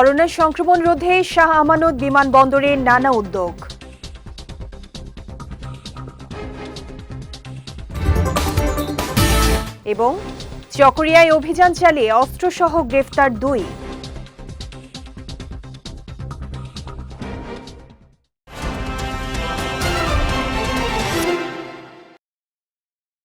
Corona সংক্রমণ রোধে শাহ আমানত বিমানবন্দরে নানা উদ্যোগ। এবং চকরিয়ায় অভিযান চালিয়ে অস্ত্রসহ গ্রেফতার দুই।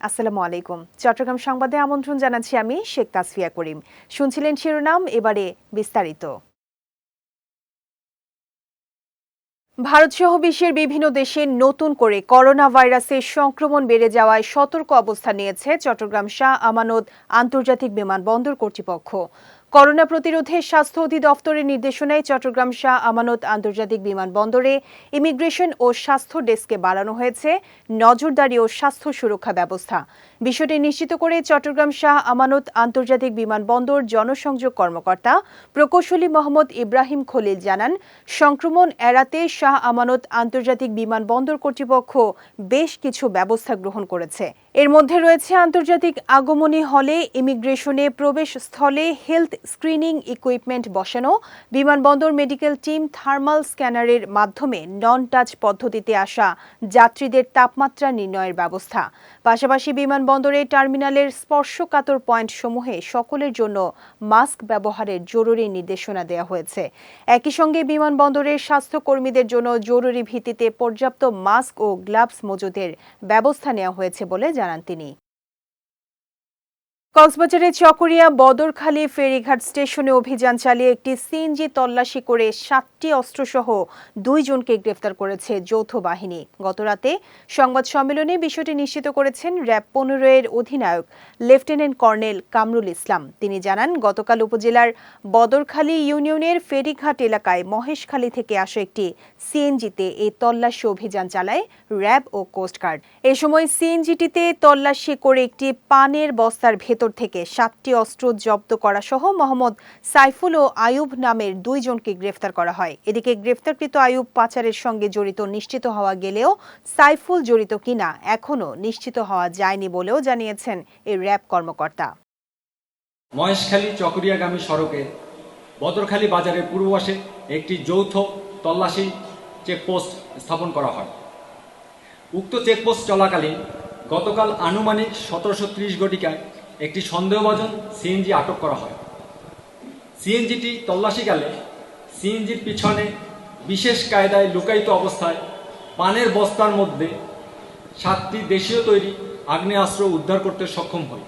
আসসালামু আলাইকুম। চট্টগ্রাম সংবাদে আমন্ত্রণ জানাচ্ছি আমি শেখ তাসফিয়া করিম। শুনছিলেন শিরোনাম, এবারে বিস্তারিত। ভারতসহ বিশ্বের বিভিন্ন দেশে নতুন করে করোনা ভাইরাসের সংক্রমণ বেড়ে যাওয়ায় সতর্ক অবস্থান নিয়েছে চট্টগ্রাম শাহ আমানত আন্তর্জাতিক বিমানবন্দর কর্তৃপক্ষ। করোনা প্রতিরোধে স্বাস্থ্য অধিদপ্তরের নির্দেশনায় চট্টগ্রাম শাহ আমানত আন্তর্জাতিক বিমানবন্দরে ইমিগ্রেশন ও স্বাস্থ্য ডেস্কে বাড়ানো হয়েছে, নজরদারি ও স্বাস্থ্য সুরক্ষা ব্যবস্থা। বিষয়টি নিশ্চিত করে চট্টগ্রাম শাহ আমানত আন্তর্জাতিক বিমানবন্দর জনসংযোগ কর্মকর্তা প্রকৌশলী মোহাম্মদ ইব্রাহিম খলিল জানান, সংক্রমণ এড়াতে শাহ আমানত আন্তর্জাতিক বিমানবন্দর কর্তৃপক্ষ বেশ কিছু ব্যবস্থা গ্রহণ করেছে। এর মধ্যে রয়েছে আন্তর্জাতিক আগমনী হলে ইমিগ্রেশনে প্রবেশ স্থলে হেলথ স্ক্রিনিং ইকুইপমেন্ট বসানো, বিমানবন্দর মেডিকেল টিম থার্মাল স্ক্যানারের মাধ্যমে নন টাচ পদ্ধতিতে আসা যাত্রীদের তাপমাত্রা নির্ণয়ের ব্যবস্থা। পাশাপাশি বিমানবন্দরে টার্মিনালের স্পর্শকাতর পয়েন্ট সমূহে সকলের জন্য মাস্ক ব্যবহারের জরুরি নির্দেশনা দেওয়া হয়েছে। একই সঙ্গে বিমানবন্দরের স্বাস্থ্যকর্মীদের জন্য জরুরি ভিত্তিতে পর্যাপ্ত মাস্ক ও গ্লাভস মজুদের ব্যবস্থা নেওয়া হয়েছে বলে জানান তিনি। কক্সবাজারের চকরিয়া বদরখালী ফেরিঘাট স্টেশনে অভিযান চালিয়ে একটি সিএনজি তল্লাশি করে সাতটি অস্ত্রসহ দুইজনকে গ্রেফতার করেছে যৌথ বাহিনী। গতরাতে সংবাদ সম্মেলনে বিষয়টি নিশ্চিত করেছেন র্যাব পনেরো এর অধিনায়ক লেফটেন্যান্ট কর্নেল কামরুল ইসলাম। তিনি জানান, গতকাল উপজেলার বদরখালী ইউনিয়নের ফেরিঘাট এলাকায় মহেশখালী থেকে আসা একটি সিএনজিতে এই তল্লাশি অভিযান চালায় র্যাব ও কোস্টগার্ড এ সময় সিএনজিটিতে তল্লাশি করে একটি পানের বস্তার ভেতর থেকে সাতটি অস্ত্র জব্দ করা সহ মোহাম্মদ সাইফুল ও আয়ুব নামের দুইজনকে গ্রেফতার করা হয়। এদিকে গ্রেফতারকৃত আয়ুব পাচারের সঙ্গে জড়িত নিশ্চিত হওয়া গেলেও সাইফুল জড়িত কিনা এখনও নিশ্চিত হওয়া যায়নি বলেও জানিয়েছেন এই র্যাব কর্মকর্তা। মহেশখালী চকরিয়াগামী সড়কে বদরখালী বাজারের পূর্ব পাশে একটি যৌথ তল্লাশি চেকপোস্ট স্থাপন করা হয়। উক্ত চেকপোস্ট চলাকালীন গতকাল আনুমানিক সতেরোশো ত্রিশ ঘটিকায় একটি সন্দেহভাজন সিএনজি আটক করা হয়। সিএনজিটি তল্লাশিকালে সিএনজির পিছনে বিশেষ কায়দায় লুকায়িত অবস্থায় পানের বস্তার মধ্যে সাতটি দেশীয় তৈরি আগ্নেয়াস্ত্র উদ্ধার করতে সক্ষম হয়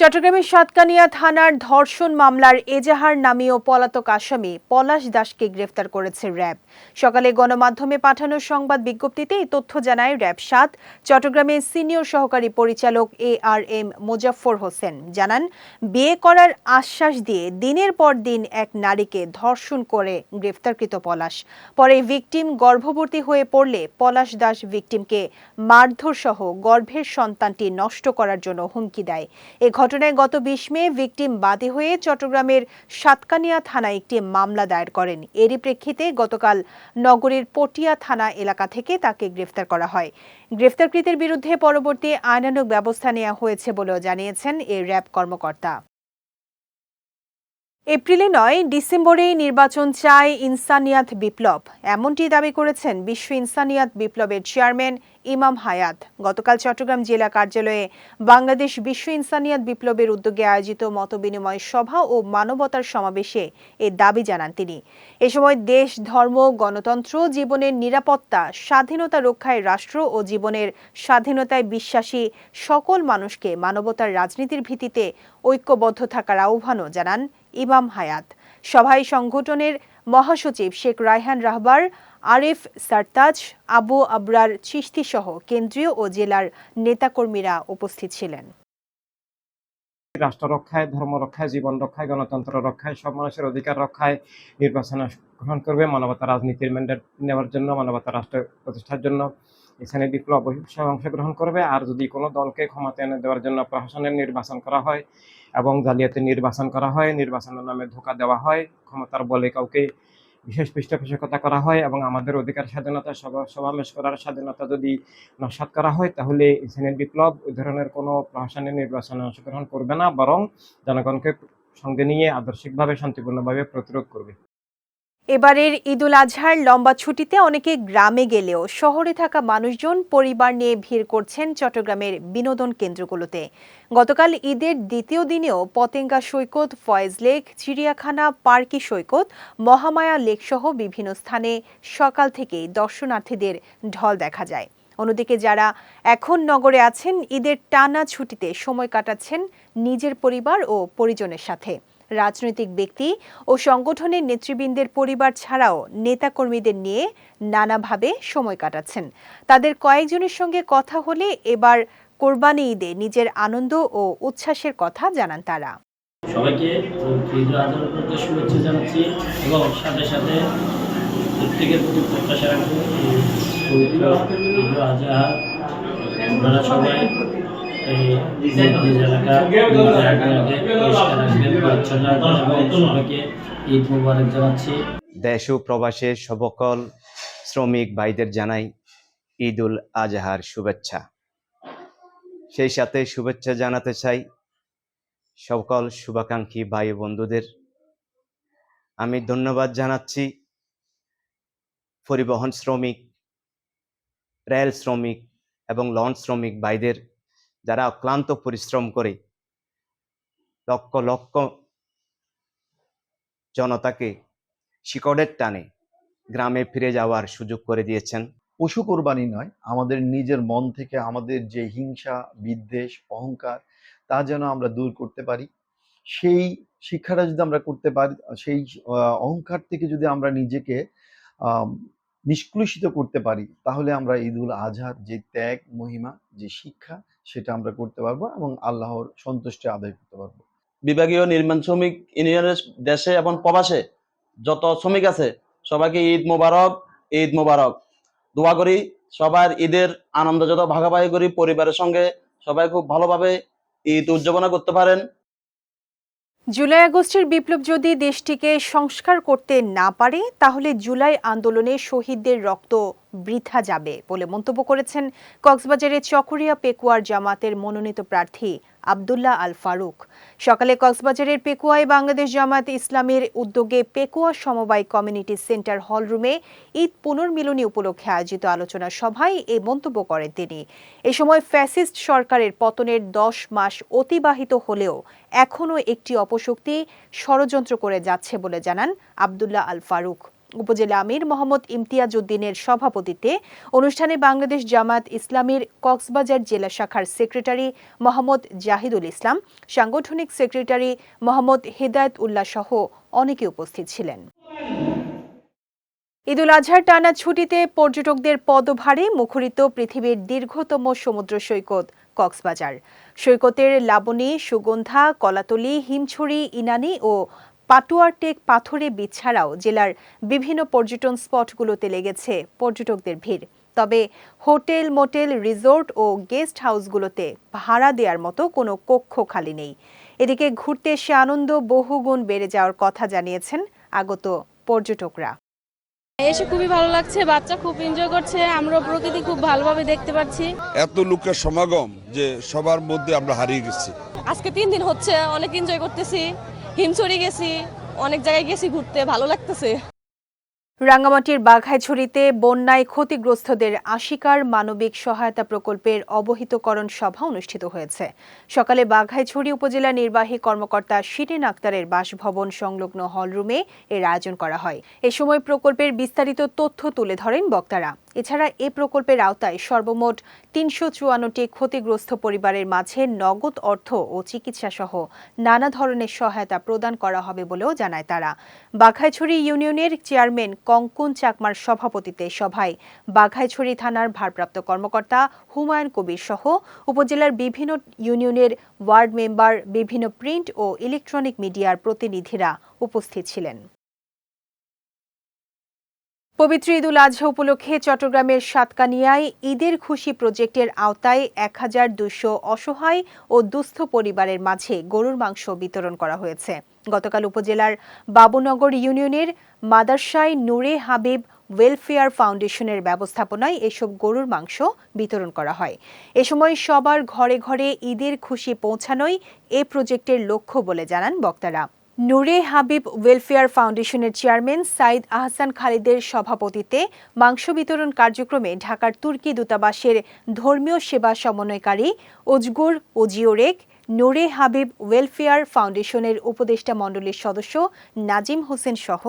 চট্টগ্রামের সাতকানিয়া থানার ধর্ষণ মামলার এজাহার নামীয় পলাতক আসামি পলাশ দাসকে গ্রেফতার করেছে র্যাব। সকালে গণমাধ্যমে পাঠানো সংবাদ বিজ্ঞপ্তিতে এই তথ্য জানায় র্যাব সাত, চট্টগ্রামের সিনিয়র সহকারী পরিচালক A R M Mozaffar Hossain জানান, বিয়ে করার আশ্বাস দিয়ে দিনের পর দিন এক নারীকে ধর্ষণ করে গ্রেফতারকৃত পলাশ। পরে ভিকটিম গর্ভবতী হয়ে পড়লে পলাশ দাস ভিকটিমকে মারধর সহ গর্ভের সন্তানটি নষ্ট করার জন্য হুমকি দেয়। এ ঘটনায় গত বিশ মে ভিকটিম বাদী হয়ে চট্টগ্রামের সাতকানিয়া থানায় একটি মামলা দায়ের করেন। এরই প্রেক্ষিতে গতকাল নগরীর পটিয়া থানা এলাকা থেকে তাকে গ্রেফতার করা হয়। গ্রেফতারকৃতের বিরুদ্ধে পরবর্তী আইনানুগ ব্যবস্থা নেওয়া হয়েছে বলেও জানিয়েছেন এর র্যাব কর্মকর্তা। এপ্রিলে নয়, ডিসেম্বরেই নির্বাচন চায় ইনসানিয়াত বিপ্লব। এমনটি দাবি করেছেন বিশ্ব ইনসানিয়াত বিপ্লবের চেয়ারম্যান ইমাম হায়াত। গতকাল চট্টগ্রাম জেলা কার্যালয়ে বাংলাদেশ বিশ্ব ইনসানিয়াত বিপ্লবের উদ্যোগে আয়োজিত মতবিনিময় সভা ও মানবতার সমাবেশে এ দাবি জানান তিনি। এ সময় দেশ, ধর্ম, গণতন্ত্র, জীবনের নিরাপত্তা, স্বাধীনতা রক্ষায় রাষ্ট্র ও জীবনের স্বাধীনতায় বিশ্বাসী সকল মানুষকে মানবতার রাজনীতির ভিত্তিতে ঐক্যবদ্ধ থাকার আহ্বানও জানান ইমাম হায়াত। সভায় সংগঠনের মহাসচিব শেখ রায়হান রাহবার, আরিফ সারতাজ, আবু আবরার চিশতি সহ কেন্দ্রীয় ও জেলার নেতাকর্মীরা উপস্থিত ছিলেন। রাষ্ট্র রক্ষায়, ধর্ম রক্ষায়, জীবন রক্ষায়, গণতন্ত্র রক্ষায়, সব মানুষের অধিকার রক্ষায় নির্বাচনে গ্রহণ করবে মানবতা রাজনীতির ম্যান্ডেট নেওয়ার জন্য মানবতা রাষ্ট্র প্রতিষ্ঠার জন্য। এখানে বিপ্লব অবশ্যই অংশগ্রহণ করবে। আর যদি কোনো দলকে ক্ষমতা এনে দেওয়ার জন্য প্রশাসনের নির্বাচন করা হয় এবং জালিয়াতি নির্বাচন করা হয়, নির্বাচনের নামে ধোকা দেওয়া হয়, ক্ষমতার বলে কাউকে বিশেষ পৃষ্ঠপোষকতা করা হয় এবং আমাদের অধিকার স্বাধীনতা সমাবেশ করার স্বাধীনতা যদি নস্বাত করা হয়, তাহলে সেনেট বিপ্লব ওই ধরনের কোনো প্রশাসনের নির্বাচনে অংশগ্রহণ করবে না, বরং জনগণকে সঙ্গে নিয়ে আদর্শিকভাবে, শান্তিপূর্ণভাবে প্রতিরোধ করবে। এবারের ঈদুল আজহার লম্বা ছুটিতে অনেকে গ্রামে গেলেও শহরে থাকা মানুষজন পরিবার নিয়ে ভিড় করছেন চট্টগ্রামের বিনোদন কেন্দ্রগুলোতে। গতকাল ঈদের দ্বিতীয় দিনেও পতেঙ্গা সৈকত, ফয়েজ লেক, চিড়িয়াখানা, পার্কি সৈকত, মহামায়া লেকসহ বিভিন্ন স্থানে সকাল থেকেই দর্শনার্থীদের ঢল দেখা যায়। অন্যদিকে যারা এখন নগরে আছেন, ঈদের টানা ছুটিতে সময় কাটাচ্ছেন নিজের পরিবার ও পরিজনের সাথে। রাজনৈতিক ব্যক্তি ও সংগঠনের নেতৃবৃন্দের পরিবার ছাড়াও নেতাকর্মীদের নিয়ে নানাভাবে সময় কাটাচ্ছেন। তাদের কয়েকজনের সঙ্গে কথা হলে এবার কোরবানি ঈদে নিজের আনন্দ ও উচ্ছ্বাসের কথা জানান তারা। সবাইকে শুভেচ্ছা জানাচ্ছি এবং সাথে সাথে প্রত্যেকের প্রতি প্রত্যাশা রাখব। আপনারা সবাই দেশ ও প্রবাসে সকল শ্রমিক ভাইদের জানাই ঈদ উল আজহার শুভেচ্ছা। সেই সাথে শুভেচ্ছা জানাতে চাই সকল শুভাকাঙ্ক্ষী ভাই বন্ধুদের। আমি ধন্যবাদ জানাচ্ছি পরিবহন শ্রমিক, রেল শ্রমিক এবং লঞ্চ শ্রমিক ভাইদের যারা অক্লান্ত পরিশ্রম করে লক্ষ লক্ষ জনতাকে শিকড়ের টানে গ্রামে ফিরে যাওয়ার সুযোগ করে দিয়েছেন। পশু কোরবানি নয়, আমাদের নিজের মন থেকে আমাদের যে হিংসা, বিদ্বেষ, অহংকার, তা যেন আমরা দূর করতে পারি। সেই শিক্ষাটা যদি আমরা করতে পারি, সেই অহংকার থেকে যদি আমরা নিজেকে নিষ্কলুষিত করতে পারি, তাহলে আমরা ঈদুল আজহার যে ত্যাগ, মহিমা, যে শিক্ষা সেটা আমরা করতে পারব এবং আল্লাহর সন্তুষ্টি আদায় করতে পারব। বিভাগীয় নির্মাণ শ্রমিক ইউনিয়নের দেশে এবং প্রবাসে যত শ্রমিক আছে, সবাইকে ঈদ মোবারক ঈদ মোবারক। দোয়া করি সবার ঈদের আনন্দ যত ভাগাভাগি করি, পরিবারের সঙ্গে সবাই খুব ভালোভাবে ঈদ উদযাপনা করতে পারেন। জুলাই আগস্টের বিপ্লব যদি দেশটিকে সংস্কার করতে না পারে, তাহলে জুলাই আন্দোলনে শহীদদের রক্ত বৃথা যাবে বলে মন্তব্য করেছেন কক্সবাজারের চকরিয়া পেকুয়ার জামাতের মনোনীত প্রার্থী আবদুল্লাহ আল ফারুক সকালে কক্সবাজারের পেকুয়ায় বাংলাদেশ জামায়াত ইসলামের উদ্যোগে পেকুয়া সমবায় কমিউনিটি সেন্টার হলরুমে ঈদ পুনর্মিলনী উপলক্ষে আয়োজিত আলোচনা সভায় এই মন্তব্য করেন তিনি। এ সময় ফ্যাসিস্ট সরকারের পতনের দশ মাস অতিবাহিত হলেও এখনও একটি অপশক্তি ষড়যন্ত্র করে যাচ্ছে বলে জানান আবদুল্লাহ আল ফারুক উপজেলা আমির মোহাম্মদ ইমতিয়াজ উদ্দিনের সভাপতিত্বে অনুষ্ঠানে বাংলাদেশ জামায়াত ইসলামীর কক্সবাজার জেলা শাখার সেক্রেটারি মোহাম্মদ জাহিদুল ইসলাম, সাংগঠনিক সেক্রেটারি মোহাম্মদ হেদায়েত উল্লাহ সহ অনেকে উপস্থিত ছিলেন। ঈদুল আজহার টানা ছুটিতে পর্যটকদের পদভারে মুখরিত পৃথিবীর দীর্ঘতম সমুদ্র সৈকত কক্সবাজার। সৈকতের লাবণী, সুগন্ধা, কলাতলি, হিমছড়ি, ইনানি ও পাটুয়ারটেক পাথরে বীচ ছাড়াও জেলার বিভিন্ন পর্যটন স্পটগুলোতে লেগেছে পর্যটকদের ভিড়। তবে হোটেল মোটেল রিসোর্ট ও গেস্ট হাউসগুলোতে ভাড়া দেওয়ার মতো কোনো কক্ষ খালি নেই। এদিকে ঘুরতে এসে আনন্দ বহুগুণ বেড়ে যাওয়ার কথা জানিয়েছেন আগত পর্যটকরা। এসে খুবই ভালো লাগছে বাচ্চা খুব এনজয় করছে আমরা প্রকৃতি খুব ভালোভাবে দেখতে পাচ্ছি। এত লোকের সমাগম যে সবার মধ্যে আমরা হারিয়ে গেছি। আজকে তিন দিন হচ্ছে অনেক এনজয় করতেছি। হিমছড়ি গেছি, অনেক জায়গায় গেছি ঘুরতে, ভালো লাগতেছে। রাঙ্গামাটির বাঘাইছড়িতে বন্যায় ক্ষতিগ্রস্তদের আশিকার মানবিক সহায়তা প্রকল্পের অবহিতকরণ সভা অনুষ্ঠিত হয়েছে। সকালে বাঘাইছড়ি উপজেলা নির্বাহী কর্মকর্তা শিরিন আক্তারের বাসভবন সংলগ্ন হলরুমে এর আয়োজন করা হয়। এ সময় প্রকল্পের বিস্তারিত তথ্য তুলে ধরেন বক্তারা। এছাড়া এ প্রকল্পের আওতায় সর্বমোট তিনশো চুয়ান্নটি ক্ষতিগ্রস্ত পরিবারের মাঝে নগদ অর্থ ও চিকিৎসা সহ নানা ধরনের সহায়তা প্রদান করা হবে বলেও জানায় তারা। বাঘাইছড়ি ইউনিয়নের চেয়ারম্যান কঙ্কন চাকমার সভাপতিত্বে সভায় বাঘাইছড়ি থানার ভারপ্রাপ্ত কর্মকর্তা হুমায়ুন কবির সহ উপজেলার বিভিন্ন ইউনিয়নের ওয়ার্ড মেম্বার, বিভিন্ন প্রিন্ট ও ইলেকট্রনিক মিডিয়ার প্রতিনিধিরা উপস্থিত ছিলেন। পবিত্র ঈদুল আজহা উপলক্ষে চট্টগ্রামের সাতকানিয়ায় ঈদের খুশি প্রজেক্টের আওতায় এক হাজার দুশো অসহায় ও দুস্থ পরিবারের মাঝে গরুর মাংস বিতরণ করা হয়েছে। গতকাল উপজেলার বাবুনগর ইউনিয়নের মাদারসায় নূরে হাবিব ওয়েলফেয়ার ফাউন্ডেশনের ব্যবস্থাপনায় এসব গরুর মাংস বিতরণ করা হয়। এ সময় সবার ঘরে ঘরে ঈদের খুশি পৌঁছানোই এ প্রজেক্টের লক্ষ্য বলে জানান বক্তারা। নূরে হাবিব ওয়েলফেয়ার ফাউন্ডেশনের চেয়ারম্যান সাইদ আহসান খালিদের সভাপতিত্বে মাংস বিতরণ কার্যক্রমে ঢাকার তুর্কি দূতাবাসের ধর্মীয় সেবা সমন্বয়কারী ওজগুর ওজিওরেক, নূরে হাবিব ওয়েলফেয়ার ফাউন্ডেশনের উপদেষ্টা মণ্ডলীর সদস্য নাজিম হোসেন সহ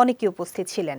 অনেকে উপস্থিত ছিলেন।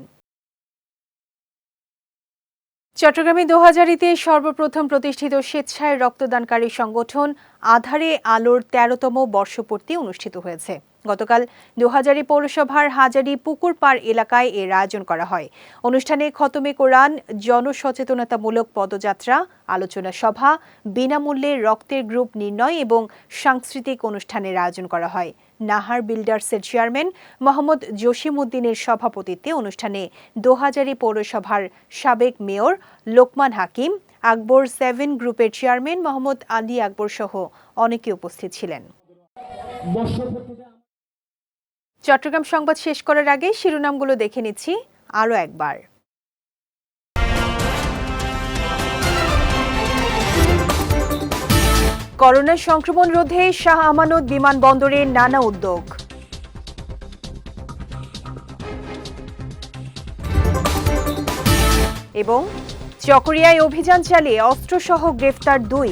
চট্টগ্রামে দোহাজারিতে সর্বপ্রথম প্রতিষ্ঠিত স্বেচ্ছায় রক্তদানকারী সংগঠন আধারে আলোর তেরোতম বর্ষপূর্তি অনুষ্ঠিত হয়েছে। গতকাল দোহাজারি পৌরসভার হাজারি পুকুর পাড় এলাকায় এর আয়োজন করা হয়। অনুষ্ঠানে খতমে কোরআন, জনসচেতনতামূলক পদযাত্রা, আলোচনা সভা, বিনামূল্যে রক্তের গ্রুপ নির্ণয় এবং সাংস্কৃতিক অনুষ্ঠানের আয়োজন করা হয়। নাহার বিল্ডার্সের চেয়ারম্যান মোহাম্মদ জসিম উদ্দিনের সভাপতিত্বে অনুষ্ঠানে দোহাজারি পৌরসভার সাবেক মেয়র লোকমান হাকিম, আকবর সেভেন গ্রুপের চেয়ারম্যান মোহাম্মদ আলী আকবর সহ অনেকে উপস্থিত ছিলেন। চট্টগ্রাম সংবাদ শেষ করার আগে শিরোনামগুলো দেখে নিচ্ছি আরও একবার। করোনা সংক্রমণ রোধে শাহ আমানত বিমানবন্দরে নানা উদ্যোগ। এবং চকরিয়ায় অভিযান চালিয়ে অস্ত্রসহ গ্রেফতার দুই।